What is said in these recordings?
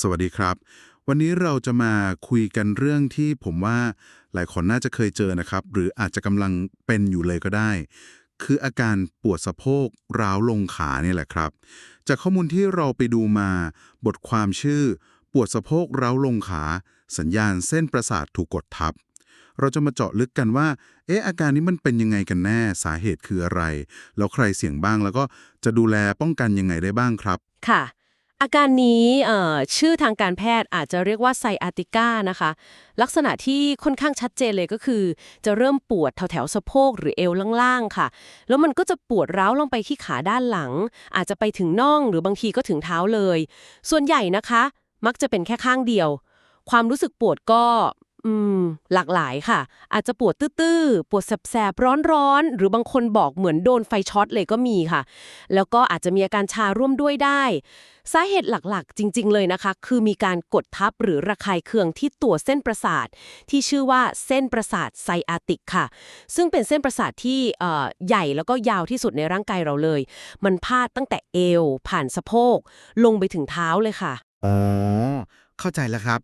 สวัสดีครับ วันนี้เราจะมาคุยกันเรื่องที่ผมว่าหลายคนน่าจะเคยเจอนะครับ หรืออาจจะกำลังเป็นอยู่เลยก็ได้ คืออาการปวดสะโพกร้าวลงขาเนี่ยแหละครับ จากข้อมูลที่เราไปดูมาบทความชื่อ ปวดสะโพกร้าวลงขา สัญญาณเส้นประสาทถูกกดทับ เราจะมาเจาะลึกกันว่า เอ๊ะอาการนี้มันเป็นยังไงกันแน่สาเหตุคืออะไร แล้วใครเสี่ยงบ้างแล้วก็จะดูแลป้องกันยังไงได้บ้างครับ ค่ะ อาการนี้ชื่อทางการแพทย์อาจจะเรียกว่าไซอาติก้านะคะ ลักษณะที่ค่อนข้างชัดเจนเลยก็คือ จะเริ่มปวดแถวแถวสะโพกหรือเอวล่างๆค่ะ แล้วมันก็จะปวดร้าวลงไปที่ขาด้านหลัง อาจจะไปถึงน่องหรือบางทีก็ถึงเท้าเลย ส่วนใหญ่นะคะ มักจะเป็นแค่ข้างเดียว ความรู้สึกปวดก็ อืม หลากหลายค่ะ อาจจะปวดตื้อๆ ปวดแสบๆ ร้อนๆ หรือบางคนบอกเหมือนโดนไฟช็อตเลยก็มีค่ะ แล้วก็อาจจะมีอาการชาร่วมด้วยได้ สาเหตุหลักๆ จริง ๆ เลยนะคะ คือมีการกดทับหรือระคายเคืองที่ตัวเส้นประสาท ที่ชื่อว่าเส้นประสาทไซอาติกค่ะ ซึ่งเป็นเส้นประสาทที่ใหญ่แล้วก็ยาวที่สุดในร่างกายเราเลย มันพาดตั้งแต่เอว ผ่านสะโพกลงไปถึงเท้าเลยค่ะอ๋อเข้าใจแล้วครับ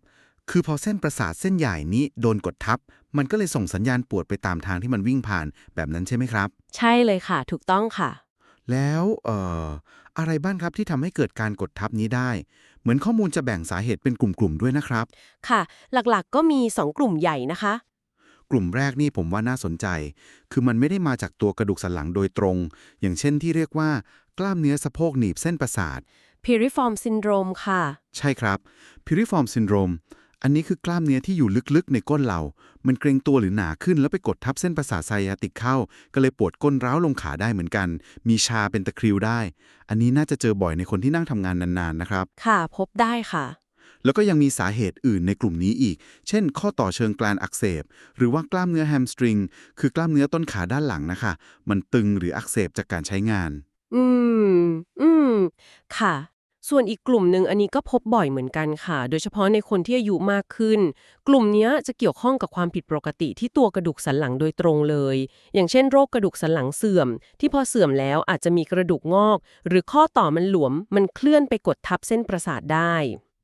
คือพอเส้นประสาทเส้นใหญ่นี้โดนกดทับ มันก็เลยส่งสัญญาณปวดไปตามทางที่มันวิ่งผ่านแบบนั้นใช่ไหมครับ ใช่เลยค่ะ ถูกต้องค่ะ แล้วเอ่ออะไรบ้างครับที่ทำให้เกิดการกดทับนี้ได้ เหมือนข้อมูลจะแบ่งสาเหตุเป็นกลุ่มๆด้วยนะครับ ค่ะ หลักๆก็มี 2 กลุ่มใหญ่นะคะ กลุ่มแรกนี่ผมว่าน่าสนใจ คือมันไม่ได้มาจากตัวกระดูกสันหลังโดยตรง อย่างเช่นที่เรียกว่ากล้ามเนื้อสะโพกหนีบเส้นประสาท piriform syndrome ค่ะ ใช่ครับ piriform syndrome อันนี้คือกล้ามเนื้อที่อยู่ลึกๆ ในก้นเรา มันเกรงตัวหรือหนาขึ้นแล้วไปกดทับเส้นประสาทไซยาติกเข้า ก็เลยปวดก้นร้าวลงขาได้เหมือนกัน มีชาเป็นตะคริวได้ อันนี้น่าจะเจอบ่อยในคนที่นั่งทำงานนานๆ นะครับ ค่ะ พบได้ค่ะ แล้วก็ยังมีสาเหตุอื่นในกลุ่มนี้อีก เช่น ข้อต่อเชิงกรานอักเสบ หรือว่ากล้ามเนื้อแฮมสตริง คือกล้ามเนื้อต้นขาด้านหลังนะคะ มันตึงหรืออักเสบจากการใช้งาน อืม อืม ค่ะ ส่วนอีกกลุ่มหนึ่งอันนี้ก็พบบ่อยเหมือนกันค่ะ โดยเฉพาะในคนที่อายุมากขึ้น กลุ่มเนี้ยจะเกี่ยวข้องกับความผิดปกติที่ตัวกระดูกสันหลังโดยตรงเลย อย่างเช่นโรคกระดูกสันหลังเสื่อม ที่พอเสื่อมแล้วอาจจะมีกระดูกงอก หรือข้อต่อมันหลวม มันเคลื่อนไปกดทับเส้นประสาทได้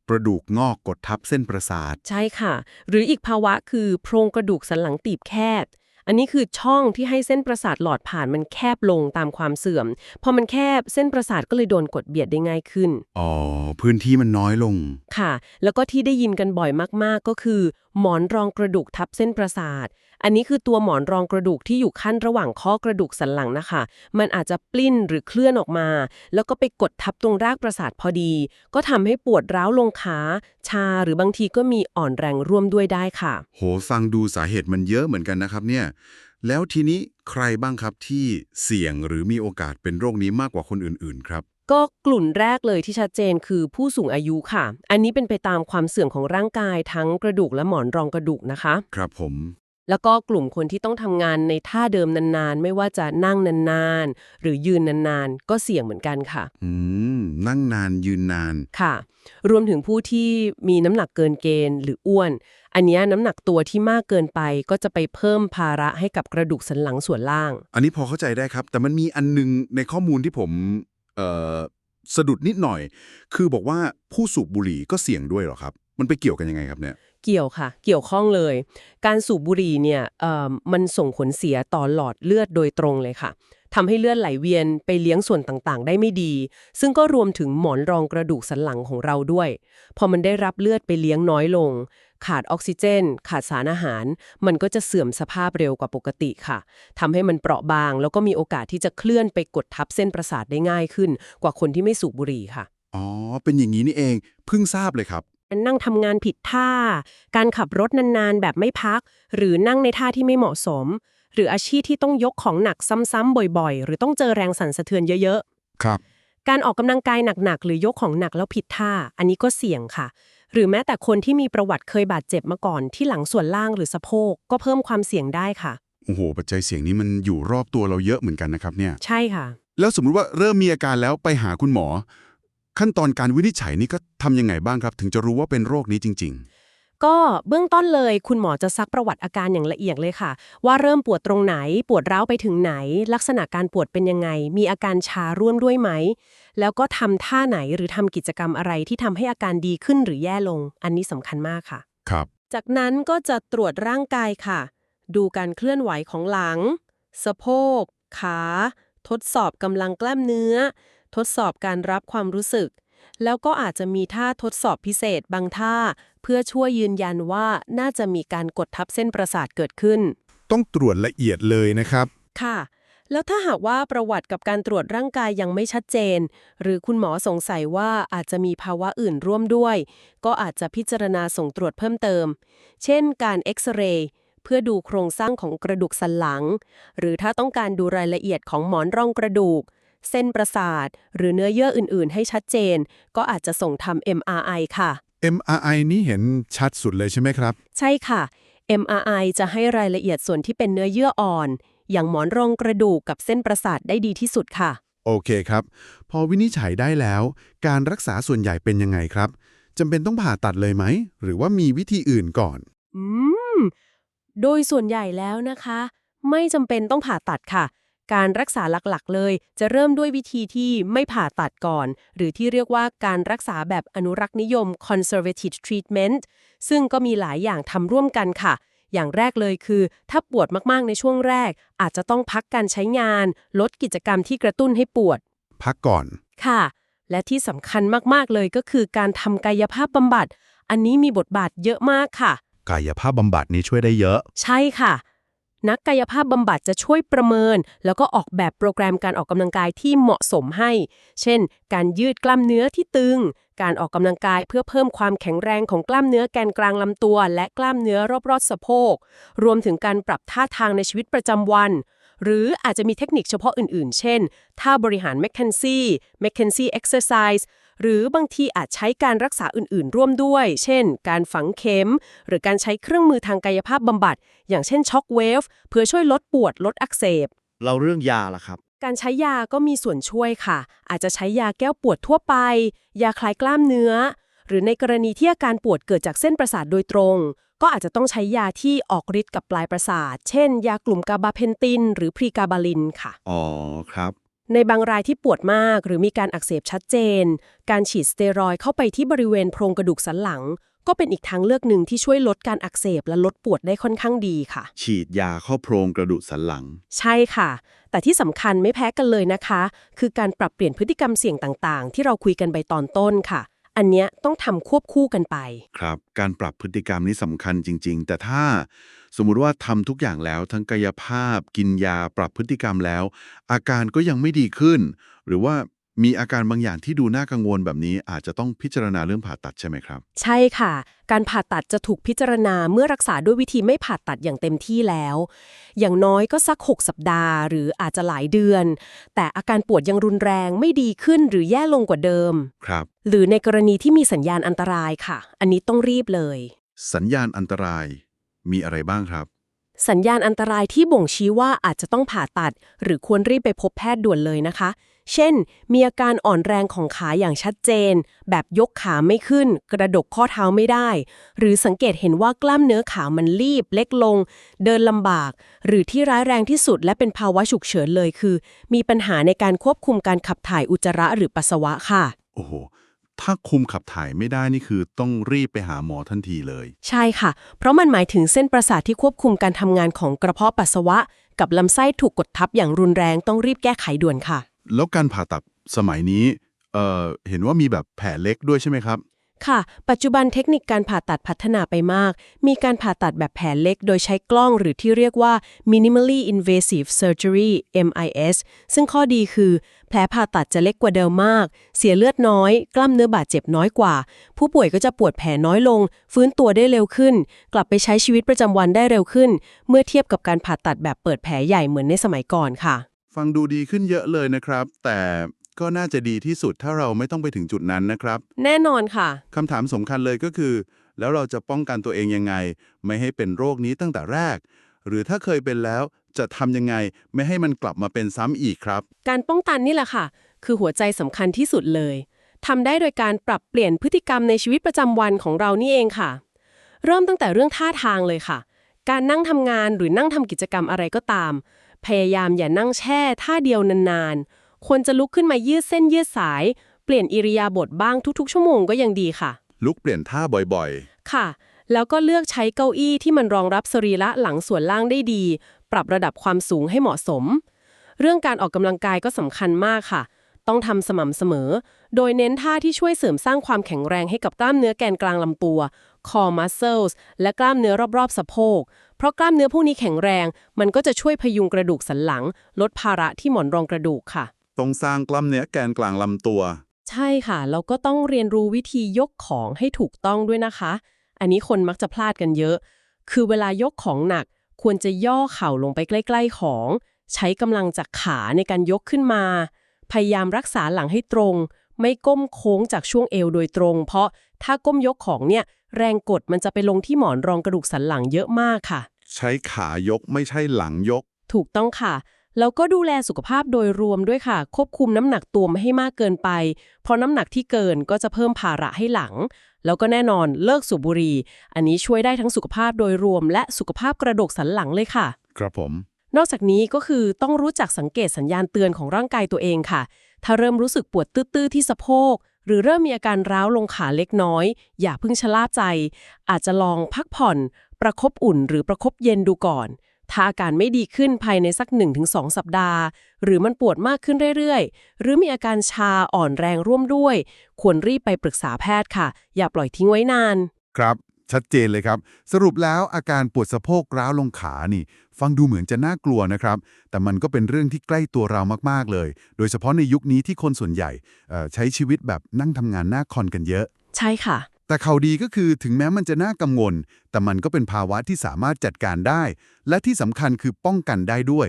กระดูกงอกกดทับเส้นประสาท ใช่ค่ะ หรืออีกภาวะคือโพรงกระดูกสันหลังตีบแคบ อันนี้คือช่องที่ให้เส้นประสาทหลอดผ่านมันแคบลงตามความเสื่อม พอมันแคบเส้นประสาทก็เลยโดนกดเบียดได้ง่ายขึ้น อ๋อ พื้นที่มันน้อยลง ค่ะ แล้วก็ที่ได้ยินกันบ่อยมากๆ ก็คือ หมอนรองกระดูกทับเส้นประสาท อันนี้คือตัวหมอนรองกระดูกที่อยู่ขั้นระหว่างข้อกระดูกสันหลังนะคะ มันอาจจะปลิ้นหรือเคลื่อนออกมา แล้วก็ไปกดทับตรงรากประสาทพอดี ก็ทำให้ปวดร้าวลงขา ชาหรือบางทีก็มีอ่อนแรงร่วมด้วยได้ค่ะ โหฟังดูสาเหตุมันเยอะเหมือนกันนะครับเนี่ยแล้วทีนี้ใครบ้างครับที่เสี่ยงหรือมีโอกาสเป็นโรคนี้มากกว่าคนอื่น ๆ ครับ ก็กลุ่มแรกเลยที่ชัดเจนคือผู้สูงอายุค่ะ อันนี้เป็นไปตามความเสื่อมของร่างกายทั้งกระดูกและหมอนรองกระดูกนะคะ ครับผม แล้วก็กลุ่มคนที่ต้องทำงานในท่าเดิมนานๆ ไม่ว่าจะนั่งนานๆ หรือยืนนานๆ ก็เสี่ยงเหมือนกันค่ะ อืม นั่งนานยืนนาน ค่ะ รวมถึงผู้ที่มีน้ำหนักเกินเกณฑ์หรืออ้วน อันเนี้ยน้ำหนักตัวที่มากเกินไปก็จะไปเพิ่มภาระให้กับกระดูกสันหลังส่วนล่าง อันนี้พอเข้าใจได้ครับ แต่มันมีอันนึงในข้อมูลที่ผมเอ่อสะดุดนิดหน่อย คือบอกว่าผู้สูบบุหรี่ก็เสี่ยงด้วยเหรอครับ มันไปเกี่ยวกันยังไงครับเนี่ย เกี่ยวค่ะ เกี่ยวข้องเลย การสูบบุหรี่เนี่ยมันส่งผลเสียต่อหลอดเลือดโดยตรงเลยค่ะทำให้เลือดไหลเวียนไปเลี้ยงส่วนต่างๆ ได้ไม่ดี ซึ่งก็รวมถึงหมอนรองกระดูกสันหลังของเราด้วย พอมันได้รับเลือดไปเลี้ยงน้อยลง ขาดออกซิเจน ขาดสารอาหาร มันก็จะเสื่อมสภาพเร็วกว่าปกติค่ะทำให้มันเปราะบาง แล้วก็มีโอกาสที่จะเคลื่อนไปกดทับเส้นประสาทได้ง่ายขึ้น กว่าคนที่ไม่สูบบุหรี่ค่ะ อ๋อ เป็นอย่างนี้นี่เอง เพิ่งทราบเลยครับ นั่งทำงานผิดท่า การขับรถนานๆ แบบไม่พัก หรือนั่งในท่าที่ไม่เหมาะสม หรืออาชีพที่ต้องยกของหนักซ้ำๆบ่อยๆ หรือต้องเจอแรงสั่นสะเทือนเยอะครับๆการออกกำลังกายหนักๆ หรือยกของหนักแล้วผิดท่า อันนี้ก็เสี่ยงค่ะ หรือแม้แต่คนที่มีประวัติเคยบาดเจ็บมาก่อนที่หลังส่วนล่างหรือสะโพกก็เพิ่มความเสี่ยงได้ค่ะ โอ้โห ปัจจัยเสี่ยงนี้มันอยู่รอบตัวเราเยอะเหมือนกันนะครับเนี่ย ใช่ค่ะ แล้วสมมุติว่าเริ่มมีอาการแล้วไปหาคุณหมอ ขั้นตอนการวินิจฉัยนี่ก็ทำยังไงบ้างครับ ถึงจะรู้ว่าเป็นโรคนี้จริงก็เบื้องต้นเลยคุณหมอจะซักประวัติอาการอย่างละเอียดเลยค่ะ ว่าเริ่มปวดตรงไหนปวดร้าวไปถึงไหน ลักษณะการปวดเป็นยังไง มีอาการชาร่วมด้วยไหม แล้วก็ทำท่าไหนหรือทำกิจกรรมอะไรที่ทำให้อาการดีขึ้นหรือแย่ลง อันนี้สำคัญมากค่ะ ครับ จากนั้นก็จะตรวจร่างกายค่ะ ดูการเคลื่อนไหวของหลัง สะโพก ขา ทดสอบกำลังกล้ามเนื้อ ทดสอบการรับความรู้สึก แล้วก็อาจจะมีท่าทดสอบพิเศษบางท่า เพื่อช่วยยืนยันว่าน่าจะมีการกดทับเส้นประสาทเกิดขึ้น ต้องตรวจละเอียดเลยนะครับ ค่ะ แล้วถ้าหากว่าประวัติกับการตรวจร่างกายยังไม่ชัดเจน หรือคุณหมอสงสัยว่าอาจจะมีภาวะอื่นร่วมด้วย ก็อาจจะพิจารณาส่งตรวจเพิ่มเติม เช่น การเอ็กซเรย์เพื่อดูโครงสร้างของกระดูกสันหลัง หรือถ้าต้องการดูรายละเอียดของหมอนรองกระดูก เส้นประสาท หรือเนื้อเยื่ออื่น ๆ ให้ชัดเจน ก็อาจจะส่งทำ MRI ค่ะ MRI นี่เห็นชัดสุดเลยใช่ไหมครับ ใช่ค่ะ MRI จะให้รายละเอียดส่วนที่เป็นเนื้อเยื่ออ่อน อย่างหมอนรองกระดูกกับเส้นประสาทได้ดีที่สุดค่ะ โอเคครับ พอวินิจฉัยได้แล้ว การรักษาส่วนใหญ่เป็นยังไงครับจำเป็นต้องผ่าตัดเลยไหม หรือว่ามีวิธีอื่นก่อน อืม โดยส่วนใหญ่แล้วนะคะ ไม่จำเป็นต้องผ่าตัดค่ะ การรักษาหลักๆ เลย จะเริ่มด้วยวิธีที่ไม่ผ่าตัดก่อน หรือที่เรียกว่าการรักษาแบบอนุรักษ์นิยม conservative treatment ซึ่งก็มีหลายอย่างทำร่วมกันค่ะ อย่างแรกเลยคือ ถ้าปวดมากๆในช่วงแรก อาจจะต้องพักการใช้งาน ลดกิจกรรมที่กระตุ้นให้ปวด พักก่อน ค่ะ และที่สำคัญมากๆเลยก็คือการทำกายภาพบำบัด อันนี้มีบทบาทเยอะมากค่ะ กายภาพบำบัดนี้ช่วยได้เยอะ ใช่ค่ะ นักกายภาพบำบัดจะช่วยประเมิน แล้วก็ออกแบบโปรแกรมการออกกำลังกายที่เหมาะสมให้ เช่น การยืดกล้ามเนื้อที่ตึง การออกกำลังกายเพื่อเพิ่มความแข็งแรงของกล้ามเนื้อแกนกลางลำตัว และกล้ามเนื้อรอบๆสะโพก รวมถึงการปรับท่าทางในชีวิตประจำวัน หรืออาจจะมีเทคนิคเฉพาะอื่นๆ เช่นท่าบริหาร m c k e n z i e m c k e n z i e exercise หรือบางทีอาจใช้การรักษาอื่น ๆ ร่วมด้วย เช่น การฝังเข็ม หรือการใช้เครื่องมือทางกายภาพบำบัด อย่างเช่นช็อคเวฟเพื่อช่วยลดปวดลดอักเสบ เราเรื่องยาล่ะครับ การใช้ยาก็มีส่วนช่วยค่ะ อาจจะใช้ยาแก้ปวดทั่วไป ยาคลายกล้ามเนื้อ หรือในกรณีที่อาการปวดเกิดจากเส้นประสาทโดยตรง ก็อาจจะต้องใช้ยาที่ออกฤทธิ์กับปลายประสาท เช่น ยากลุ่มกาบาเพนติน หรือพรีกาบาลินค่ะ อ๋อครับ ในบางรายที่ปวดมากหรือมีการอักเสบชัดเจน การฉีดสเตียรอยด์เข้าไปที่บริเวณโพรงกระดูกสันหลัง ก็เป็นอีกทางเลือกหนึ่งที่ช่วยลดการอักเสบและลดปวดได้ค่อนข้างดีค่ะ ฉีดยาเข้าโพรงกระดูกสันหลัง ใช่ค่ะ แต่ที่สำคัญไม่แพ้กันเลยนะคะ คือการปรับเปลี่ยนพฤติกรรมเสี่ยงต่างๆ ที่เราคุยกันไปตอนต้นค่ะ อันเนี้ยต้องทำควบคู่กันไป ครับ การปรับพฤติกรรมนี้สำคัญจริง ๆ แต่ถ้า สมมุติว่าทำทุกอย่างแล้วทั้งกายภาพ กินยาปรับพฤติกรรมแล้ว อาการก็ยังไม่ดีขึ้น หรือว่ามีอาการบางอย่างที่ดูน่ากังวลแบบนี้อาจจะต้องพิจารณาเรื่องผ่าตัดใช่ไหมครับ ใช่ค่ะ การผ่าตัดจะถูกพิจารณาเมื่อรักษาด้วยวิธีไม่ผ่าตัดอย่างเต็มที่แล้ว อย่างน้อยก็สัก 6 สัปดาห์ หรืออาจจะหลายเดือน แต่อาการปวดยังรุนแรงไม่ดีขึ้นหรือแย่ลงกว่าเดิม ครับ หรือในกรณีที่มีสัญญาณอันตรายค่ะ อันนี้ต้องรีบเลย สัญญาณอันตราย มีอะไรบ้างครับ สัญญาณอันตรายที่บ่งชี้ว่าอาจจะต้องผ่าตัด หรือควรรีบไปพบแพทย์ด่วนเลยนะคะ เช่น มีอาการอ่อนแรงของขาอย่างชัดเจน แบบยกขาไม่ขึ้น กระดกข้อเท้าไม่ได้ หรือสังเกตเห็นว่ากล้ามเนื้อขามันรีบ เล็กลง เดินลำบาก หรือที่ร้ายแรงที่สุดและเป็นภาวะฉุกเฉินเลยคือ มีปัญหาในการควบคุมการขับถ่ายอุจจาระหรือปัสสาวะค่ะ โอ้โห ถ้าคุมขับถ่ายไม่ได้นี่คือต้องรีบไปหาหมอทันทีเลย ใช่ค่ะ เพราะมันหมายถึงเส้นประสาทที่ควบคุมการทำงานของกระเพาะปัสสาวะ กับลำไส้ถูกกดทับอย่างรุนแรงต้องรีบแก้ไขด่วนค่ะ แล้วการผ่าตัดสมัยนี้เอ่อเห็นว่ามีแบบแผลเล็กด้วยใช่ไหมครับ ค่ะ ปัจจุบันเทคนิคการผ่าตัดพัฒนาไปมาก มีการผ่าตัดแบบแผลเล็กโดยใช้กล้องหรือที่เรียกว่า minimally invasive surgery MIS ซึ่งข้อดีคือ แผลผ่าตัดจะเล็กกว่าเดิมมาก เสียเลือดน้อย กล้ามเนื้อบาดเจ็บน้อยกว่า ผู้ป่วยก็จะปวดแผลน้อยลง ฟื้นตัวได้เร็วขึ้น กลับไปใช้ชีวิตประจำวันได้เร็วขึ้น เมื่อเทียบกับการผ่าตัดแบบเปิดแผลใหญ่เหมือนในสมัยก่อนค่ะ ฟังดูดีขึ้นเยอะเลยนะครับ แต่ ก็น่าจะดีที่สุดถ้าเราไม่ต้องไปถึงจุดนั้นนะครับแน่นอนค่ะ คำถามสำคัญเลยก็คือ แล้วเราจะป้องกันตัวเองยังไง ไม่ให้เป็นโรคนี้ตั้งแต่แรก หรือถ้าเคยเป็นแล้วจะทำยังไง ไม่ให้มันกลับมาเป็นซ้ำอีกครับ การป้องกันนี่แหละค่ะ คือหัวใจสำคัญที่สุดเลยทำได้โดยการปรับเปลี่ยนพฤติกรรมในชีวิตประจำวันของเรานี่เองค่ะ เริ่มตั้งแต่เรื่องท่าทางเลยค่ะ การนั่งทำงานหรือนั่งทำกิจกรรมอะไรก็ตาม พยายามอย่านั่งแช่ท่าเดียวนานๆ ควรจะลุกขึ้นมายืดเส้นยืดสาย เปลี่ยนอิริยาบถบ้างทุกๆ ชั่วโมงก็ยังดีค่ะ ลุกเปลี่ยนท่าบ่อยค่ะ แล้วก็เลือกใช้เก้าอี้ที่มันรองรับสรีระหลังส่วนล่างได้ดี ปรับระดับความสูงให้เหมาะสม เรื่องการออกกำลังกายก็สำคัญมากค่ะ ต้องทำสม่ำเสมอ โดยเน้นท่าที่ช่วยเสริมสร้างความแข็งแรงให้กับกล้ามเนื้อแกนกลางลำตัว core muscles และกล้ามเนื้อรอบๆ สะโพก เพราะกล้ามเนื้อพวกนี้แข็งแรง มันก็จะช่วยพยุงกระดูกสันหลัง ลดภาระที่หมอนรองกระดูกค่ะๆ ต้องสร้างกล้ามเนื้อแกนกลางลำตัว ใช่ค่ะ แล้วก็ต้องเรียนรู้วิธียกของให้ถูกต้องด้วยนะคะ อันนี้คนมักจะพลาดกันเยอะ คือเวลายกของหนักควรจะย่อเข่าลงไปใกล้ ๆของ ใช้กำลังจากขาในการยกขึ้นมา พยายามรักษาหลังให้ตรง ไม่ก้มโค้งจากช่วงเอวโดยตรง เพราะถ้าก้มยกของเนี่ย แรงกดมันจะไปลงที่หมอนรองกระดูกสันหลังเยอะมากค่ะ ใช้ขายกไม่ใช่หลังยก ถูกต้องค่ะ แล้วก็ดูแลสุขภาพโดยรวมด้วยค่ะ ควบคุมน้ำหนักตัวไม่ให้มากเกินไป เพราะน้ำหนักที่เกินก็จะเพิ่มภาระให้หลัง แล้วก็แน่นอนเลิกสูบบุหรี่ อันนี้ช่วยได้ทั้งสุขภาพโดยรวม และสุขภาพกระดูกสันหลังเลยค่ะ ครับผม นอกจากนี้ก็คือต้องรู้จักสังเกตสัญญาณเตือนของร่างกายตัวเองค่ะ ถ้าเริ่มรู้สึกปวดตื้อๆที่สะโพกหรือเริ่มมีอาการร้าวลงขาเล็กน้อย อย่าเพิ่งชะล่าใจ อาจจะลองพักผ่อน ประคบอุ่นหรือประคบเย็นดูก่อน ถ้าอาการไม่ดีขึ้นภายในสัก 1-2 สัปดาห์ หรือมันปวดมากขึ้นเรื่อยๆ หรือมีอาการชาอ่อนแรงร่วมด้วย ควรรีบไปปรึกษาแพทย์ค่ะ อย่าปล่อยทิ้งไว้นาน ครับ ชัดเจนเลยครับ สรุปแล้วอาการปวดสะโพกร้าวลงขานี่ ฟังดูเหมือนจะน่ากลัวนะครับ แต่มันก็เป็นเรื่องที่ใกล้ตัวเรามากๆเลย โดยเฉพาะในยุคนี้ที่คนส่วนใหญ่เอ่อใช้ชีวิตแบบนั่งทำงานหน้าคอนกันเยอะ ใช่ค่ะ แต่ข่าวดีก็คือถึงแม้มันจะน่ากังวล แต่มันก็เป็นภาวะที่สามารถจัดการได้ และที่สำคัญคือป้องกันได้ด้วย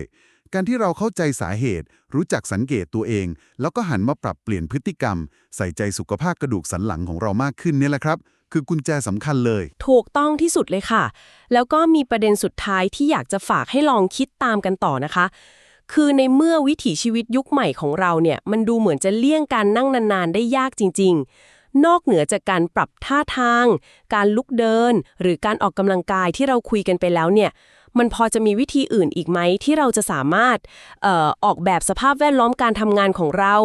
การที่เราเข้าใจสาเหตุ รู้จักสังเกตตัวเอง แล้วก็หันมาปรับเปลี่ยนพฤติกรรม ใส่ใจสุขภาพกระดูกสันหลังของเรามากขึ้นเนี่ยแหละครับ คือกุญแจสำคัญเลย ถูกต้องที่สุดเลยค่ะ แล้วก็มีประเด็นสุดท้ายที่อยากจะฝากให้ลองคิดตามกันต่อนะคะคือในเมื่อวิถีชีวิตยุคใหม่ของเราเนี่ย มันดูเหมือนจะเลี่ยงการนั่งนานๆ ได้ยากจริงๆ นอกเหนือจากการปรับท่าทาง การลุกเดิน หรือการออกกำลังกายที่เราคุยกันไปแล้วเนี่ย มันพอจะมีวิธีอื่นอีกไหมที่เราจะสามารถออออกแบบสภาพแวดล้อมการทำงานของเรา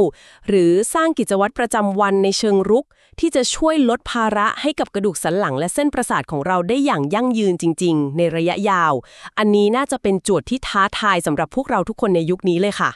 หรือสร้างกิจวัตรประจำวันในเชิงรุก ที่จะช่วยลดภาระให้กับกระดูกสันหลังและเส้นประสาทของเราได้อย่างยั่งยืนจริง ๆ ในระยะยาว อันนี้น่าจะเป็นโจทย์ที่ท้าทายสำหรับพวกเราทุกคนในยุคนี้เลยค่ะ